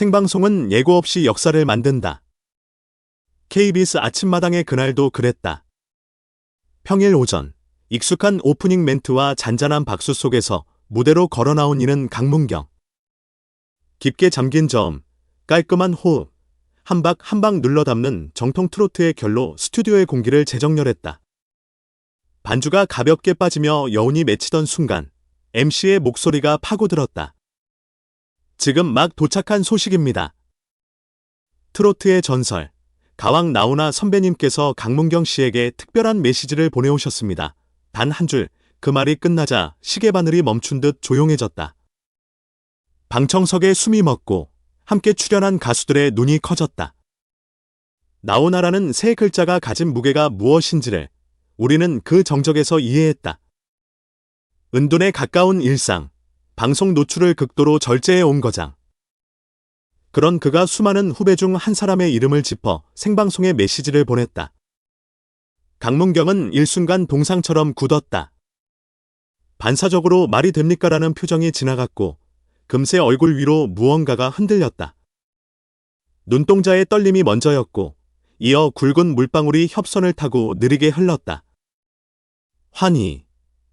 생방송은 예고 없이 역사를 만든다. KBS 아침마당의 그날도 그랬다. 평일 오전, 익숙한 오프닝 멘트와 잔잔한 박수 속에서 무대로 걸어 나온 이는 강문경. 깊게 잠긴 저음, 깔끔한 호흡, 한 박 한 박 눌러 담는 정통 트로트의 결로 스튜디오의 공기를 재정렬했다. 반주가 가볍게 빠지며 여운이 맺히던 순간, MC의 목소리가 파고들었다. 지금 막 도착한 소식입니다. 트로트의 전설, 가왕 나훈아 선배님께서 강문경 씨에게 특별한 메시지를 보내오셨습니다. 단 한 줄, 그 말이 끝나자 시계바늘이 멈춘 듯 조용해졌다. 방청석에 숨이 멎고 함께 출연한 가수들의 눈이 커졌다. 나훈아라는 세 글자가 가진 무게가 무엇인지를 우리는 그 정적에서 이해했다. 은둔에 가까운 일상, 방송 노출을 극도로 절제해 온 거장. 그런 그가 수많은 후배 중 한 사람의 이름을 짚어 생방송에 메시지를 보냈다. 강문경은 일순간 동상처럼 굳었다. 반사적으로 말이 됩니까라는 표정이 지나갔고 금세 얼굴 위로 무언가가 흔들렸다. 눈동자의 떨림이 먼저였고 이어 굵은 물방울이 협선을 타고 느리게 흘렀다. 환희,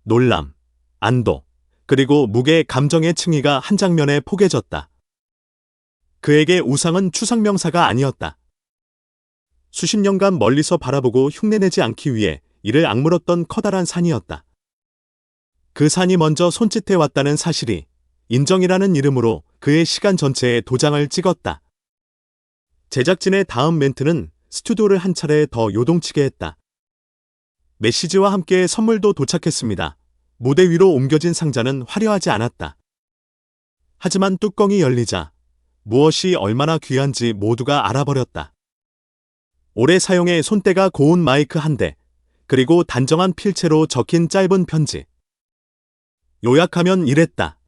놀람, 안도, 그리고 무게 감정의 층위가 한 장면에 포개졌다. 그에게 우상은 추상명사가 아니었다. 수십 년간 멀리서 바라보고 흉내내지 않기 위해 이를 악물었던 커다란 산이었다. 그 산이 먼저 손짓해 왔다는 사실이 인정이라는 이름으로 그의 시간 전체에 도장을 찍었다. 제작진의 다음 멘트는 스튜디오를 한 차례 더 요동치게 했다. 메시지와 함께 선물도 도착했습니다. 무대 위로 옮겨진 상자는 화려하지 않았다. 하지만 뚜껑이 열리자 무엇이 얼마나 귀한지 모두가 알아버렸다. 오래 사용해 손때가 고운 마이크 한 대, 그리고 단정한 필체로 적힌 짧은 편지. 요약하면 이랬다.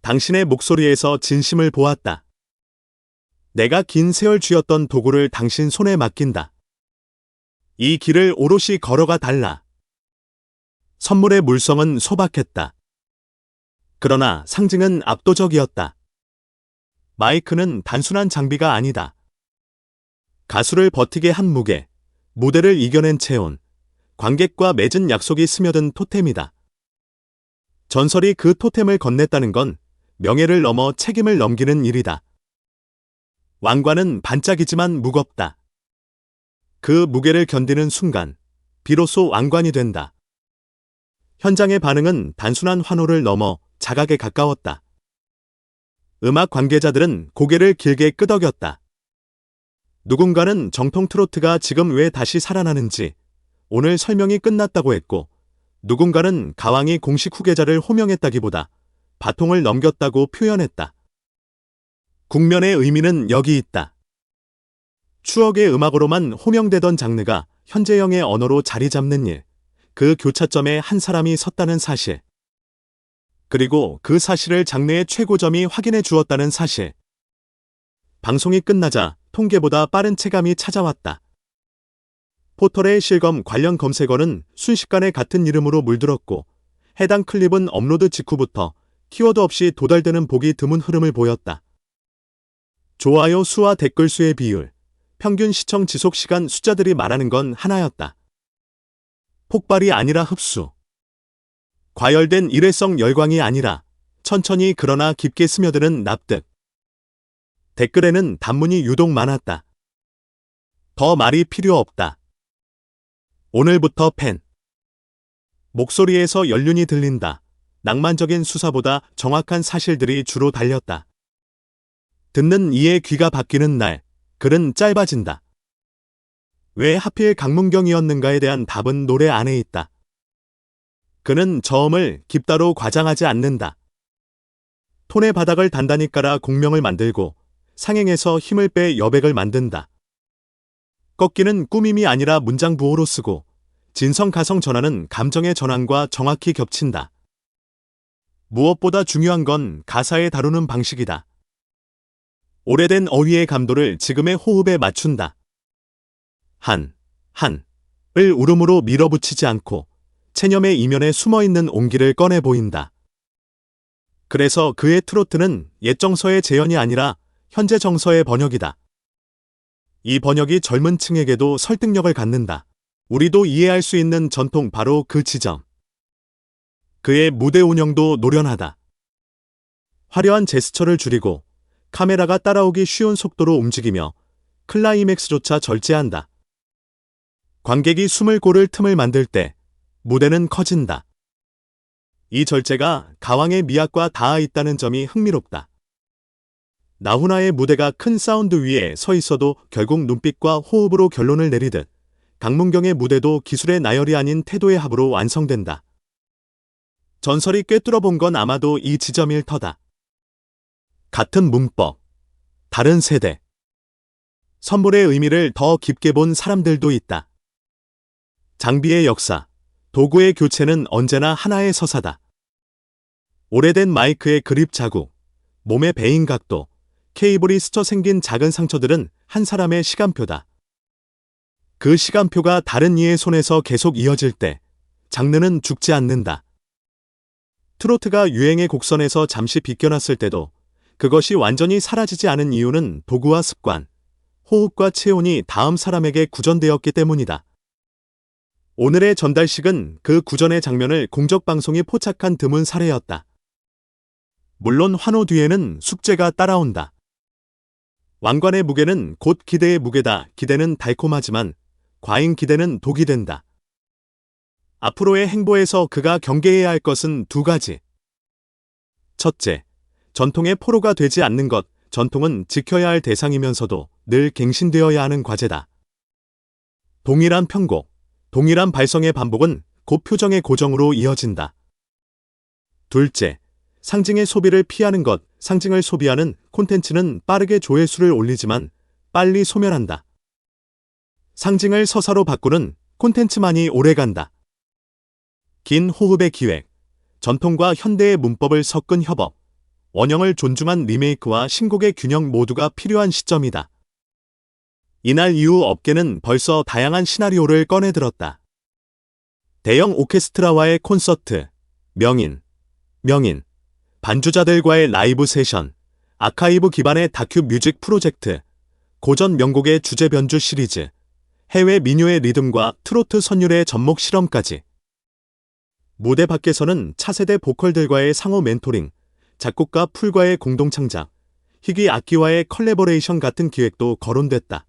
당신의 목소리에서 진심을 보았다. 내가 긴 세월 쥐었던 도구를 당신 손에 맡긴다. 이 길을 오롯이 걸어가 달라. 선물의 물성은 소박했다. 그러나 상징은 압도적이었다. 마이크는 단순한 장비가 아니다. 가수를 버티게 한 무게, 무대를 이겨낸 체온, 관객과 맺은 약속이 스며든 토템이다. 전설이 그 토템을 건넸다는 건 명예를 넘어 책임을 넘기는 일이다. 왕관은 반짝이지만 무겁다. 그 무게를 견디는 순간, 비로소 왕관이 된다. 현장의 반응은 단순한 환호를 넘어 자각에 가까웠다. 음악 관계자들은 고개를 길게 끄덕였다. 누군가는 정통 트로트가 지금 왜 다시 살아나는지 오늘 설명이 끝났다고 했고, 누군가는 가왕이 공식 후계자를 호명했다기보다 바통을 넘겼다고 표현했다. 국면의 의미는 여기 있다. 추억의 음악으로만 호명되던 장르가 현재형의 언어로 자리 잡는 일, 그 교차점에 한 사람이 섰다는 사실. 그리고 그 사실을 장르의 최고점이 확인해 주었다는 사실. 방송이 끝나자 통계보다 빠른 체감이 찾아왔다. 포털의 실검 관련 검색어는 순식간에 같은 이름으로 물들었고 해당 클립은 업로드 직후부터 키워드 없이 도달되는 보기 드문 흐름을 보였다. 좋아요 수와 댓글 수의 비율, 평균 시청 지속 시간 숫자들이 말하는 건 하나였다. 폭발이 아니라 흡수. 과열된 일회성 열광이 아니라 천천히 그러나 깊게 스며드는 납득. 댓글에는 단문이 유독 많았다. 더 말이 필요 없다. 오늘부터 팬. 목소리에서 연륜이 들린다. 낭만적인 수사보다 정확한 사실들이 주로 달렸다. 듣는 이의 귀가 바뀌는 날, 글은 짧아진다. 왜 하필 강문경이었는가에 대한 답은 노래 안에 있다. 그는 저음을 깊다로 과장하지 않는다. 톤의 바닥을 단단히 깔아 공명을 만들고 상행에서 힘을 빼 여백을 만든다. 꺾기는 꾸밈이 아니라 문장 부호로 쓰고 진성 가성 전환은 감정의 전환과 정확히 겹친다. 무엇보다 중요한 건 가사에 다루는 방식이다. 오래된 어휘의 감도를 지금의 호흡에 맞춘다. 한, 한, 을 울음으로 밀어붙이지 않고 체념의 이면에 숨어있는 온기를 꺼내 보인다. 그래서 그의 트로트는 옛 정서의 재현이 아니라 현재 정서의 번역이다. 이 번역이 젊은 층에게도 설득력을 갖는다. 우리도 이해할 수 있는 전통 바로 그 지점. 그의 무대 운영도 노련하다. 화려한 제스처를 줄이고 카메라가 따라오기 쉬운 속도로 움직이며 클라이맥스조차 절제한다. 관객이 숨을 고를 틈을 만들 때 무대는 커진다. 이 절제가 가왕의 미학과 닿아 있다는 점이 흥미롭다. 나훈아의 무대가 큰 사운드 위에 서 있어도 결국 눈빛과 호흡으로 결론을 내리듯 강문경의 무대도 기술의 나열이 아닌 태도의 합으로 완성된다. 전설이 꿰뚫어 본 건 아마도 이 지점일 터다. 같은 문법, 다른 세대. 선물의 의미를 더 깊게 본 사람들도 있다. 장비의 역사, 도구의 교체는 언제나 하나의 서사다. 오래된 마이크의 그립 자국, 몸의 베인 각도, 케이블이 스쳐 생긴 작은 상처들은 한 사람의 시간표다. 그 시간표가 다른 이의 손에서 계속 이어질 때 장르는 죽지 않는다. 트로트가 유행의 곡선에서 잠시 비껴났을 때도 그것이 완전히 사라지지 않은 이유는 도구와 습관, 호흡과 체온이 다음 사람에게 구전되었기 때문이다. 오늘의 전달식은 그 구전의 장면을 공적방송이 포착한 드문 사례였다. 물론 환호 뒤에는 숙제가 따라온다. 왕관의 무게는 곧 기대의 무게다. 기대는 달콤하지만 과잉 기대는 독이 된다. 앞으로의 행보에서 그가 경계해야 할 것은 두 가지. 첫째, 전통의 포로가 되지 않는 것. 전통은 지켜야 할 대상이면서도 늘 갱신되어야 하는 과제다. 동일한 편곡, 동일한 발성의 반복은 곧 표정의 고정으로 이어진다. 둘째, 상징의 소비를 피하는 것. 상징을 소비하는 콘텐츠는 빠르게 조회수를 올리지만 빨리 소멸한다. 상징을 서사로 바꾸는 콘텐츠만이 오래간다. 긴 호흡의 기획, 전통과 현대의 문법을 섞은 협업, 원형을 존중한 리메이크와 신곡의 균형 모두가 필요한 시점이다. 이날 이후 업계는 벌써 다양한 시나리오를 꺼내들었다. 대형 오케스트라와의 콘서트, 명인, 명인, 반주자들과의 라이브 세션, 아카이브 기반의 다큐 뮤직 프로젝트, 고전 명곡의 주제 변주 시리즈, 해외 민요의 리듬과 트로트 선율의 접목 실험까지. 무대 밖에서는 차세대 보컬들과의 상호 멘토링, 작곡가 풀과의 공동 창작, 희귀 악기와의 컬래버레이션 같은 기획도 거론됐다.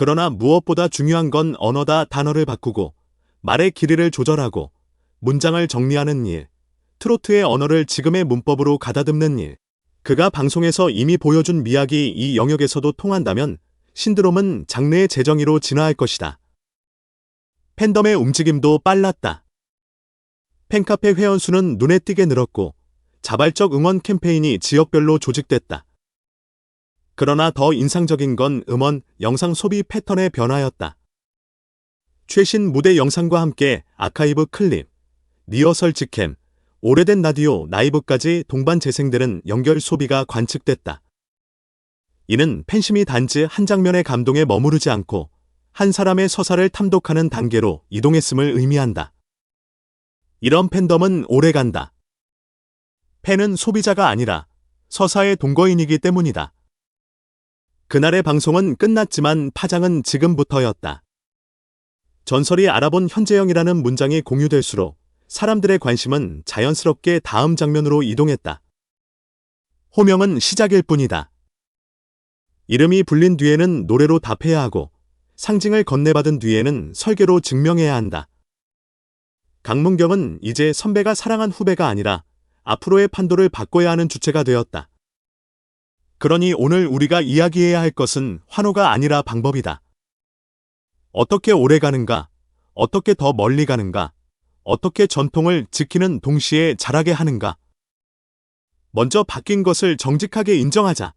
그러나 무엇보다 중요한 건 언어다 단어를 바꾸고 말의 길이를 조절하고 문장을 정리하는 일, 트로트의 언어를 지금의 문법으로 가다듬는 일. 그가 방송에서 이미 보여준 미학이 이 영역에서도 통한다면 신드롬은 장르의 재정의로 진화할 것이다. 팬덤의 움직임도 빨랐다. 팬카페 회원수는 눈에 띄게 늘었고 자발적 응원 캠페인이 지역별로 조직됐다. 그러나 더 인상적인 건 음원, 영상 소비 패턴의 변화였다. 최신 무대 영상과 함께 아카이브 클립, 리허설 직캠, 오래된 라디오, 라이브까지 동반 재생되는 연결 소비가 관측됐다. 이는 팬심이 단지 한 장면의 감동에 머무르지 않고 한 사람의 서사를 탐독하는 단계로 이동했음을 의미한다. 이런 팬덤은 오래간다. 팬은 소비자가 아니라 서사의 동거인이기 때문이다. 그날의 방송은 끝났지만 파장은 지금부터였다. 전설이 알아본 현재형이라는 문장이 공유될수록 사람들의 관심은 자연스럽게 다음 장면으로 이동했다. 호명은 시작일 뿐이다. 이름이 불린 뒤에는 노래로 답해야 하고 상징을 건네받은 뒤에는 설계로 증명해야 한다. 강문경은 이제 선배가 사랑한 후배가 아니라 앞으로의 판도를 바꿔야 하는 주체가 되었다. 그러니 오늘 우리가 이야기해야 할 것은 환호가 아니라 방법이다. 어떻게 오래 가는가? 어떻게 더 멀리 가는가? 어떻게 전통을 지키는 동시에 잘하게 하는가? 먼저 바뀐 것을 정직하게 인정하자.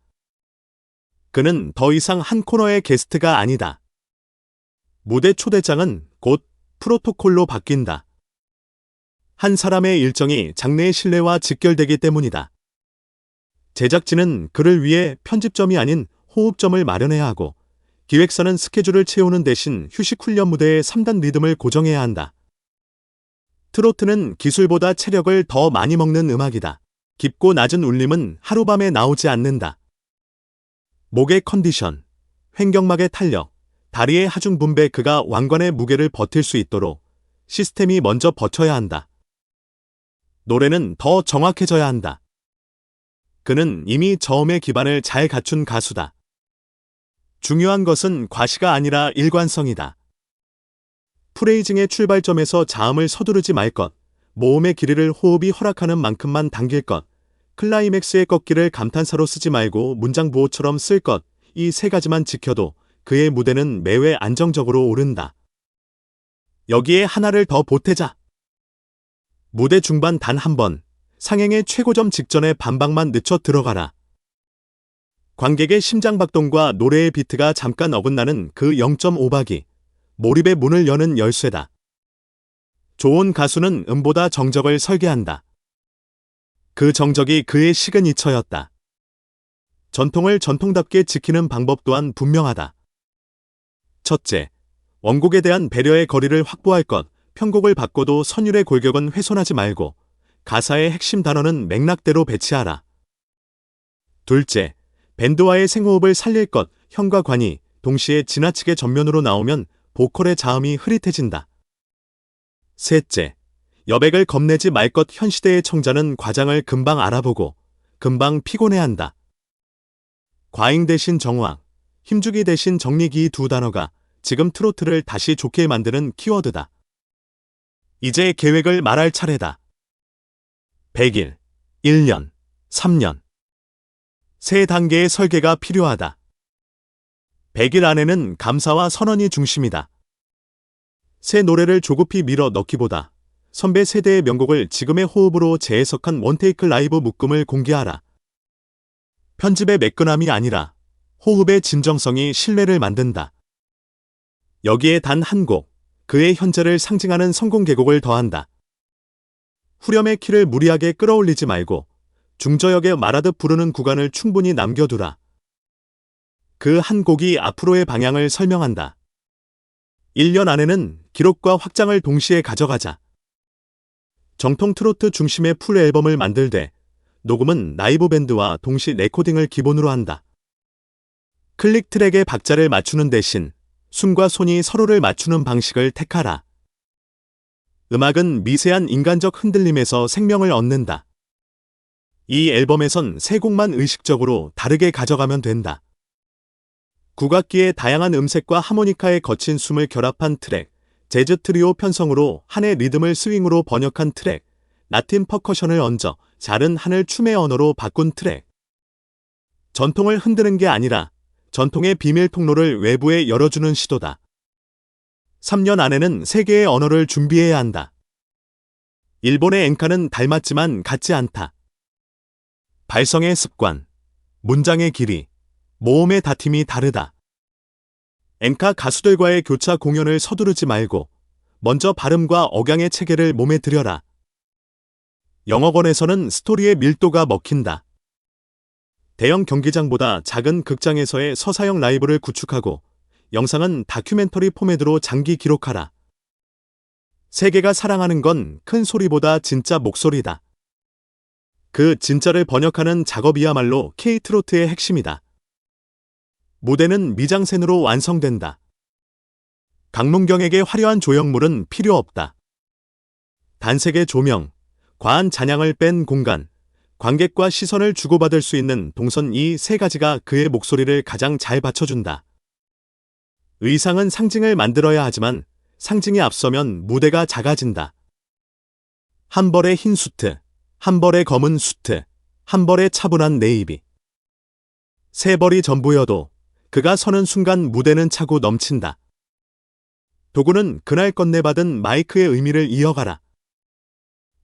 그는 더 이상 한 코너의 게스트가 아니다. 무대 초대장은 곧 프로토콜로 바뀐다. 한 사람의 일정이 장르의 신뢰와 직결되기 때문이다. 제작진은 그를 위해 편집점이 아닌 호흡점을 마련해야 하고 기획사는 스케줄을 채우는 대신 휴식 훈련 무대의 3단 리듬을 고정해야 한다. 트로트는 기술보다 체력을 더 많이 먹는 음악이다. 깊고 낮은 울림은 하루밤에 나오지 않는다. 목의 컨디션, 횡격막의 탄력, 다리의 하중 분배 그가 왕관의 무게를 버틸 수 있도록 시스템이 먼저 버텨야 한다. 노래는 더 정확해져야 한다. 그는 이미 저음의 기반을 잘 갖춘 가수다. 중요한 것은 과시가 아니라 일관성이다. 프레이징의 출발점에서 자음을 서두르지 말 것, 모음의 길이를 호흡이 허락하는 만큼만 당길 것, 클라이맥스의 꺾기를 감탄사로 쓰지 말고 문장 보호처럼 쓸 것, 이 세 가지만 지켜도 그의 무대는 매회 안정적으로 오른다. 여기에 하나를 더 보태자. 무대 중반 단 한 번, 상행의 최고점 직전에 반박만 늦춰 들어가라. 관객의 심장박동과 노래의 비트가 잠깐 어긋나는 그 0.5박이 몰입의 문을 여는 열쇠다. 좋은 가수는 음보다 정적을 설계한다. 그 정적이 그의 시그니처였다. 전통을 전통답게 지키는 방법 또한 분명하다. 첫째, 원곡에 대한 배려의 거리를 확보할 것, 편곡을 바꿔도 선율의 골격은 훼손하지 말고 가사의 핵심 단어는 맥락대로 배치하라. 둘째, 밴드와의 생호흡을 살릴 것, 현과 관이 동시에 지나치게 전면으로 나오면 보컬의 자음이 흐릿해진다. 셋째, 여백을 겁내지 말 것 현 시대의 청자는 과장을 금방 알아보고 금방 피곤해한다. 과잉 대신 정황, 힘주기 대신 정리기 두 단어가 지금 트로트를 다시 좋게 만드는 키워드다. 이제 계획을 말할 차례다. 100일, 1년, 3년. 세 단계의 설계가 필요하다. 100일 안에는 감사와 선언이 중심이다. 새 노래를 조급히 밀어 넣기보다 선배 세대의 명곡을 지금의 호흡으로 재해석한 원테이크 라이브 묶음을 공개하라. 편집의 매끈함이 아니라 호흡의 진정성이 신뢰를 만든다. 여기에 단 한 곡, 그의 현재를 상징하는 성공 계곡을 더한다. 후렴의 키를 무리하게 끌어올리지 말고 중저역에 말하듯 부르는 구간을 충분히 남겨두라. 그 한 곡이 앞으로의 방향을 설명한다. 1년 안에는 기록과 확장을 동시에 가져가자. 정통 트로트 중심의 풀 앨범을 만들되 녹음은 라이브 밴드와 동시 레코딩을 기본으로 한다. 클릭 트랙의 박자를 맞추는 대신 숨과 손이 서로를 맞추는 방식을 택하라. 음악은 미세한 인간적 흔들림에서 생명을 얻는다. 이 앨범에선 세 곡만 의식적으로 다르게 가져가면 된다. 국악기의 다양한 음색과 하모니카의 거친 숨을 결합한 트랙, 재즈 트리오 편성으로 한의 리듬을 스윙으로 번역한 트랙, 라틴 퍼커션을 얹어 자른 하늘 춤의 언어로 바꾼 트랙. 전통을 흔드는 게 아니라 전통의 비밀 통로를 외부에 열어주는 시도다. 3년 안에는 세계의 언어를 준비해야 한다. 일본의 엔카는 닮았지만 같지 않다. 발성의 습관, 문장의 길이, 모음의 다툼이 다르다. 엔카 가수들과의 교차 공연을 서두르지 말고 먼저 발음과 억양의 체계를 몸에 들여라. 영어권에서는 스토리의 밀도가 먹힌다. 대형 경기장보다 작은 극장에서의 서사형 라이브를 구축하고 영상은 다큐멘터리 포맷으로 장기 기록하라. 세계가 사랑하는 건 큰 소리보다 진짜 목소리다. 그 진짜를 번역하는 작업이야말로 K-트로트의 핵심이다. 무대는 미장센으로 완성된다. 강문경에게 화려한 조형물은 필요 없다. 단색의 조명, 과한 잔향을 뺀 공간, 관객과 시선을 주고받을 수 있는 동선 이 세 가지가 그의 목소리를 가장 잘 받쳐준다. 의상은 상징을 만들어야 하지만 상징이 앞서면 무대가 작아진다. 한 벌의 흰 수트, 한 벌의 검은 수트, 한 벌의 차분한 네이비. 세 벌이 전부여도 그가 서는 순간 무대는 차고 넘친다. 도구는 그날 건네받은 마이크의 의미를 이어가라.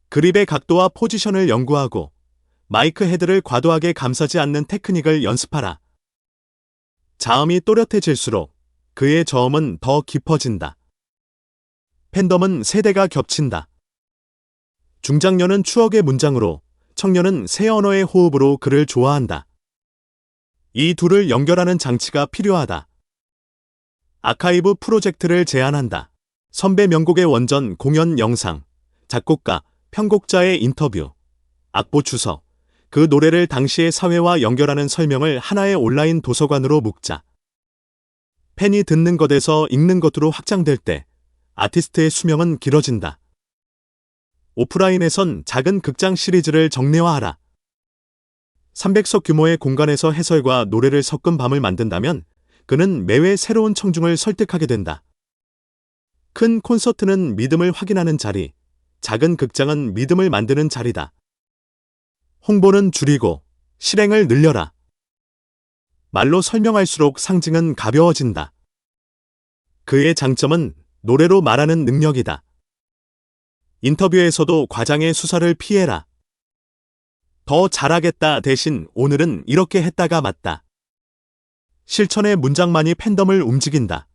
그립의 각도와 포지션을 연구하고 마이크 헤드를 과도하게 감싸지 않는 테크닉을 연습하라. 자음이 또렷해질수록 그의 저음은 더 깊어진다. 팬덤은 세대가 겹친다. 중장년은 추억의 문장으로, 청년은 새 언어의 호흡으로 그를 좋아한다. 이 둘을 연결하는 장치가 필요하다. 아카이브 프로젝트를 제안한다. 선배 명곡의 원전 공연 영상, 작곡가, 편곡자의 인터뷰, 악보 주석, 그 노래를 당시의 사회와 연결하는 설명을 하나의 온라인 도서관으로 묶자. 팬이 듣는 것에서 읽는 것으로 확장될 때 아티스트의 수명은 길어진다. 오프라인에선 작은 극장 시리즈를 정례화하라. 300석 규모의 공간에서 해설과 노래를 섞은 밤을 만든다면 그는 매회 새로운 청중을 설득하게 된다. 큰 콘서트는 믿음을 확인하는 자리, 작은 극장은 믿음을 만드는 자리다. 홍보는 줄이고 실행을 늘려라. 말로 설명할수록 상징은 가벼워진다. 그의 장점은 노래로 말하는 능력이다. 인터뷰에서도 과장의 수사를 피해라. 더 잘하겠다 대신 오늘은 이렇게 했다가 맞다. 실천의 문장만이 팬덤을 움직인다.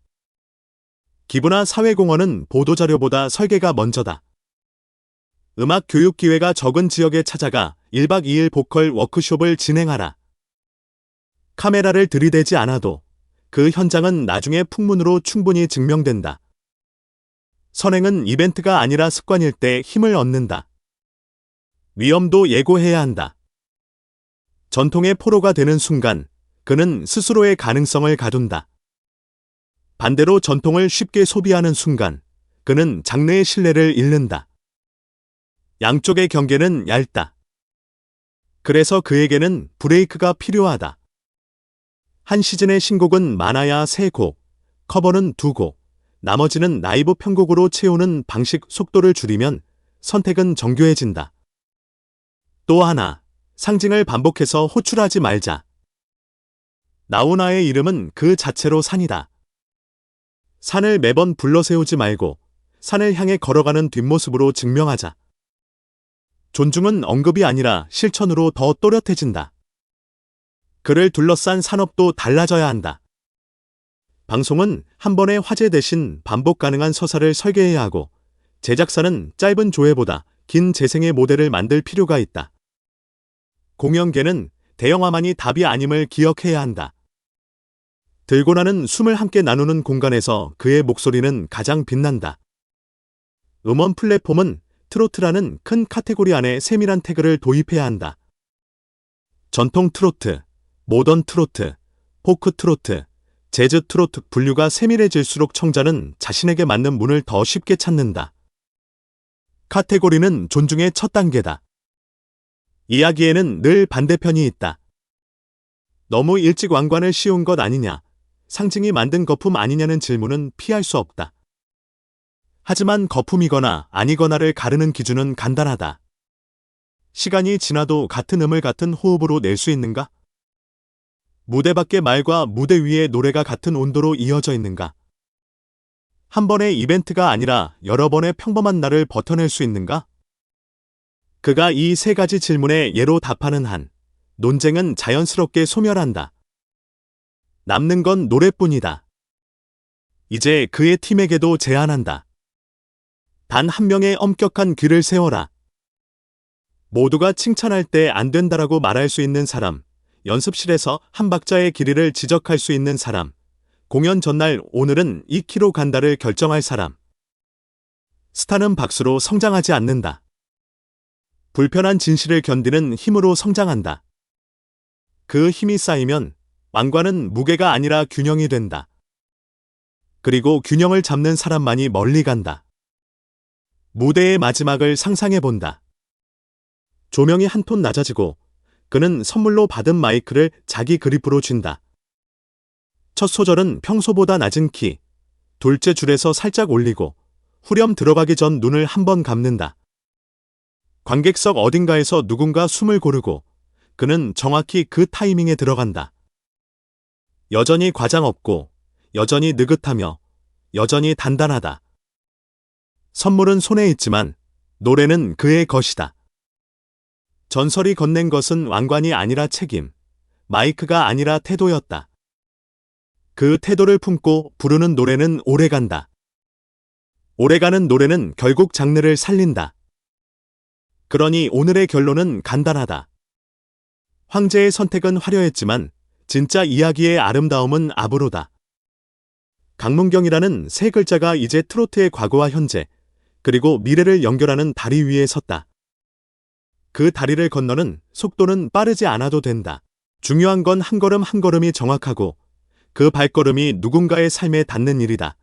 기부나 사회공헌은 보도자료보다 설계가 먼저다. 음악 교육 기회가 적은 지역에 찾아가 1박 2일 보컬 워크숍을 진행하라. 카메라를 들이대지 않아도 그 현장은 나중에 풍문으로 충분히 증명된다. 선행은 이벤트가 아니라 습관일 때 힘을 얻는다. 위험도 예고해야 한다. 전통의 포로가 되는 순간 그는 스스로의 가능성을 가둔다. 반대로 전통을 쉽게 소비하는 순간 그는 장르의 신뢰를 잃는다. 양쪽의 경계는 얇다. 그래서 그에게는 브레이크가 필요하다. 한 시즌의 신곡은 많아야 3곡, 커버는 2곡, 나머지는 라이브 편곡으로 채우는 방식 속도를 줄이면 선택은 정교해진다. 또 하나, 상징을 반복해서 호출하지 말자. 나우나의 이름은 그 자체로 산이다. 산을 매번 불러세우지 말고 산을 향해 걸어가는 뒷모습으로 증명하자. 존중은 언급이 아니라 실천으로 더 또렷해진다. 그를 둘러싼 산업도 달라져야 한다. 방송은 한 번의 화제 대신 반복 가능한 서사를 설계해야 하고 제작사는 짧은 조회보다 긴 재생의 모델을 만들 필요가 있다. 공연계는 대형화만이 답이 아님을 기억해야 한다. 들고 나는 숨을 함께 나누는 공간에서 그의 목소리는 가장 빛난다. 음원 플랫폼은 트로트라는 큰 카테고리 안에 세밀한 태그를 도입해야 한다. 전통 트로트, 모던 트로트, 포크 트로트, 재즈 트로트 분류가 세밀해질수록 청자는 자신에게 맞는 문을 더 쉽게 찾는다. 카테고리는 존중의 첫 단계다. 이야기에는 늘 반대편이 있다. 너무 일찍 왕관을 씌운 것 아니냐, 상징이 만든 거품 아니냐는 질문은 피할 수 없다. 하지만 거품이거나 아니거나를 가르는 기준은 간단하다. 시간이 지나도 같은 음을 같은 호흡으로 낼 수 있는가? 무대 밖의 말과 무대 위의 노래가 같은 온도로 이어져 있는가? 한 번의 이벤트가 아니라 여러 번의 평범한 날을 버텨낼 수 있는가? 그가 이 세 가지 질문에 예로 답하는 한, 논쟁은 자연스럽게 소멸한다. 남는 건 노래뿐이다. 이제 그의 팀에게도 제안한다. 단 한 명의 엄격한 귀를 세워라. 모두가 칭찬할 때 안 된다라고 말할 수 있는 사람, 연습실에서 한 박자의 길이를 지적할 수 있는 사람, 공연 전날 오늘은 2km 간다를 결정할 사람. 스타는 박수로 성장하지 않는다. 불편한 진실을 견디는 힘으로 성장한다. 그 힘이 쌓이면 왕관은 무게가 아니라 균형이 된다. 그리고 균형을 잡는 사람만이 멀리 간다. 무대의 마지막을 상상해 본다. 조명이 한 톤 낮아지고 그는 선물로 받은 마이크를 자기 그립으로 쥔다. 첫 소절은 평소보다 낮은 키, 둘째 줄에서 살짝 올리고 후렴 들어가기 전 눈을 한번 감는다. 관객석 어딘가에서 누군가 숨을 고르고 그는 정확히 그 타이밍에 들어간다. 여전히 과장 없고, 여전히 느긋하며, 여전히 단단하다. 선물은 손에 있지만, 노래는 그의 것이다. 전설이 건넨 것은 왕관이 아니라 책임, 마이크가 아니라 태도였다. 그 태도를 품고 부르는 노래는 오래간다. 오래가는 노래는 결국 장르를 살린다. 그러니 오늘의 결론은 간단하다. 황제의 선택은 화려했지만 진짜 이야기의 아름다움은 압으로다. 강문경이라는 세 글자가 이제 트로트의 과거와 현재, 그리고 미래를 연결하는 다리 위에 섰다. 그 다리를 건너는 속도는 빠르지 않아도 된다. 중요한 건 한 걸음 한 걸음이 정확하고 그 발걸음이 누군가의 삶에 닿는 일이다.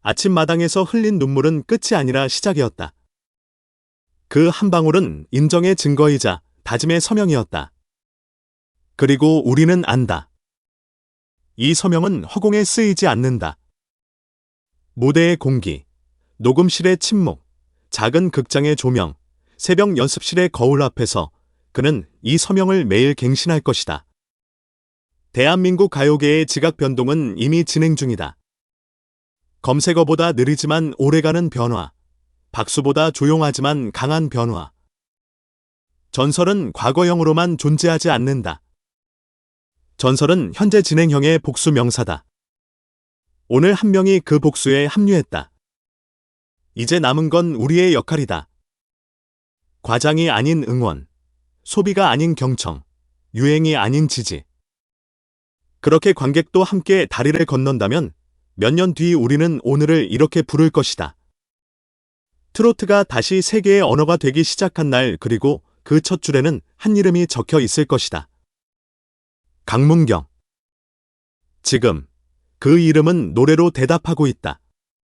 아침마당에서 흘린 눈물은 끝이 아니라 시작이었다. 그 한 방울은 인정의 증거이자 다짐의 서명이었다. 그리고 우리는 안다. 이 서명은 허공에 쓰이지 않는다. 무대의 공기, 녹음실의 침묵, 작은 극장의 조명, 새벽 연습실의 거울 앞에서 그는 이 서명을 매일 갱신할 것이다. 대한민국 가요계의 지각 변동은 이미 진행 중이다. 검색어보다 느리지만 오래가는 변화, 박수보다 조용하지만 강한 변화. 전설은 과거형으로만 존재하지 않는다. 전설은 현재 진행형의 복수 명사다. 오늘 한 명이 그 복수에 합류했다. 이제 남은 건 우리의 역할이다. 과장이 아닌 응원, 소비가 아닌 경청, 유행이 아닌 지지. 그렇게 관객도 함께 다리를 건넌다면 몇 년 뒤 우리는 오늘을 이렇게 부를 것이다. 트로트가 다시 세계의 언어가 되기 시작한 날 그리고 그 첫 줄에는 한 이름이 적혀 있을 것이다. 강문경. 지금 그 이름은 노래로 대답하고 있다.